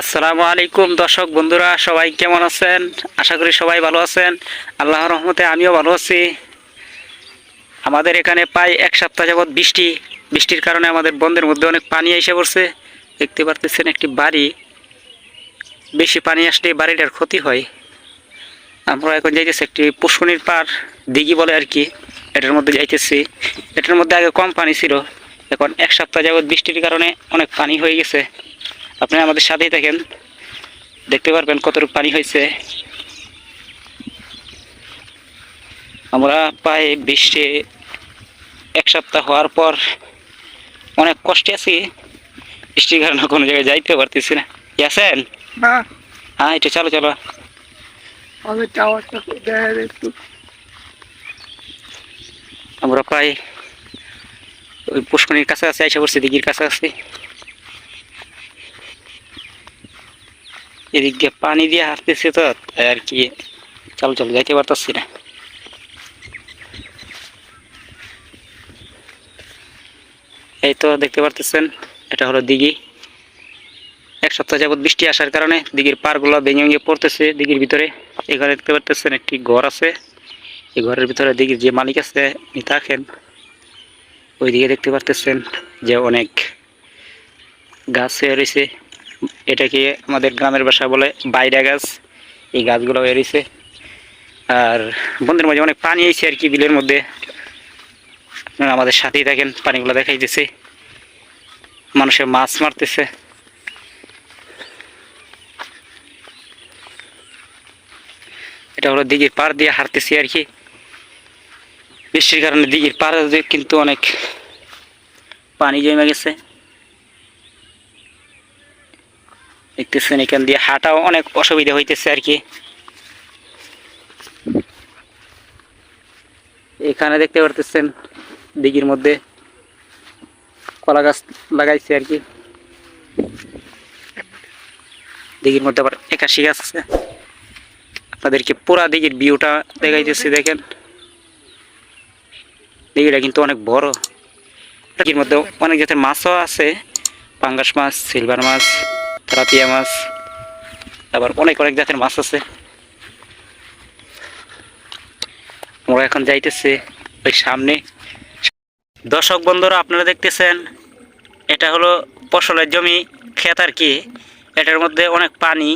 আসসালামু আলাইকুম দর্শক বন্ধুরা, সবাই কেমন আছেন? আশা করি সবাই ভালো আছেন। আল্লাহর রহমতে আমিও ভালো আছি। আমাদের এখানে প্রায় এক সপ্তাহ যাবৎ বৃষ্টি, বৃষ্টির কারণে আমাদের বন্ধের মধ্যে অনেক পানি এসে পড়ছে। দেখতে পারতেছেন একটি বাড়ি। বেশি পানি আসলে বাড়িটার ক্ষতি হয়। আমরা এখন যাইতেছি একটি পুষ্কনির পার দিঘি বলে আর কি। এটার মধ্যে যাইতেছি। এটার মধ্যে আগে কম পানি ছিল। এখন এক সপ্তাহ যাবৎ বৃষ্টির কারণে অনেক পানি হয়ে গেছে। আপনারা আমাদের সাথেই থাকেন। দেখতে পারবেন কতটুকু পানি হয়েছে। আমরা প্রায় বৃষ্টি এক সপ্তাহ হওয়ার পর অনেক কষ্টে আছি। বৃষ্টির কারণে কোনো জায়গায় যাইতে পারতেছি না। আছেন হ্যাঁ একটু চলো চলো। আমরা প্রায় ওই পুষ্করির কাছে আছে এসে পড়ছি দিঘির কাছে আছি। এদিক পানি দিয়ে হাঁটতেছি তো আর কি চল চল যাইতে পারতাছি না। এই তো দেখতে পারতেছেন, এটা হলো দিঘি। এক সপ্তাহ যাবত বৃষ্টি আসার কারণে দিঘির পারগুলো ভেঙে ভেঙে পড়তেছে দিঘির ভিতরে। এখানে দেখতে পারতেছেন একটি ঘর আছে। এই ঘরের ভিতরে দিঘির যে মালিক আছে, উনি থাকেন। ওইদিকে দেখতে পারতেছেন যে অনেক গাছ হয়ে রয়েছে। এটাকে আমাদের গ্রামের ভাষা বলে বাইরা গাছ। এই গাছগুলো রয়েছে। আর বন্ধের মাঝে অনেক পানি আইছে আর কি বিলের মধ্যে। আমাদের সাথেই থাকেন পানিগুলো দেখাই দেখাইতেছে। মানুষের মাছ মারতেছে। এটা হলো দিঘির পার দিয়ে হাঁটতেছি আর কি। বৃষ্টির কারণে দিঘির পার কিন্তু অনেক পানি জমে গেছে। দেখতেছেন এখান দিয়ে হাঁটাও অনেক অসুবিধা হইতেছে আর কি এখানে দেখতে পারতেছেন দিঘির মধ্যে কলা গাছ লাগাইছে আর কি দিঘির মধ্যে আবার একাশি গাছ আছে। আপনাদেরকে পুরা দিঘির ভিউটা দেখাইতেছি, দেখেন। দিঘিটা কিন্তু অনেক বড়। দিঘির মধ্যে অনেক জাতের মাছও আছে, পাঙ্গাস মাছ সিলভার মাছ। তেলাপিয়া মাছ, আবার অনেক অনেক জাতের মাছ আছে। আমরা এখন যাইতেছে ওই সামনে। দর্শক বন্ধুরা, আপনারা দেখতেছেন, এটা হলো ফসলের জমি, ক্ষেত আর কি। এটার মধ্যে অনেক পানি।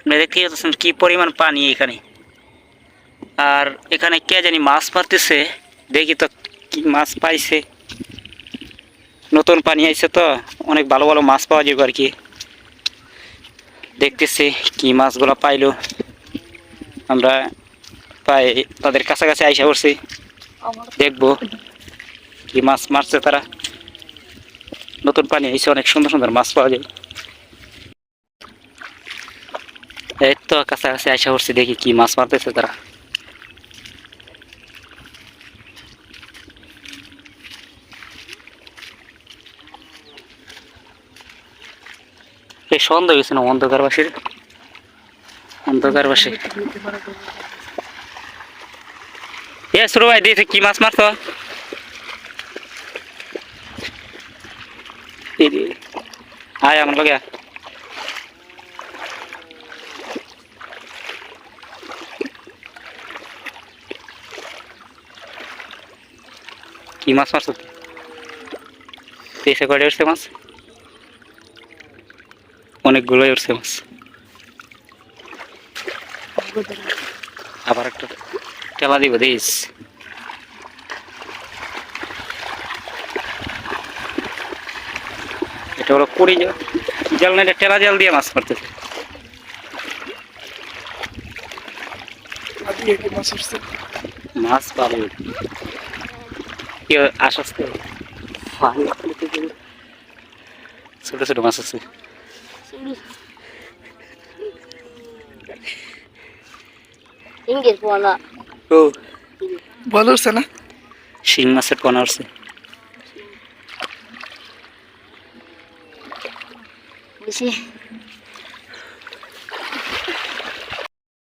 আপনারা দেখতে পাচ্ছেন কি পরিমাণ পানি এখানে। আর এখানে কে জানি মাছ মারতেছে, দেখি তো কি মাছ পাইছে। নতুন পানি আইছে তো, অনেক ভালো ভালো মাছ পাওয়া যাবে আর কি। দেখতেছি কি মাছগুলো পাইলো। আমরা প্রায় তাদের কাছাকাছি আইসা করছি দেখব কি মাছ মারছে তারা। নতুন পানি আইসে অনেক সুন্দর সুন্দর মাছ পাওয়া যায়। এই তো কাছাকাছি আইসা করছি দেখি কি মাছ মারতেছে তারা। এই সন্দেহ গেছে না, অন্ধকার বাসীর অন্ধকার বাসী। এ শুরু ভাই দিয়েছে কি মাছ রে। আয় আমার আয়। কি মাছ মারছো তুই পেয়েছে কয়টা উঠছে মাছ অনেকগুলোই উঠছে মাছ। আবার একটা টেলা দিব, দিস। এটা হলো কুড়ি জাল। জাল না, এটা টেলা জাল দিয়ে মাছ মারতেছে। মাছ ভালো কি আশ্বাস ছোট ছোট মাছ আছে। ইংরেজ বলা। ও। ভালো উঠছে না? শিং মাছের পোনা উঠছে। বেশি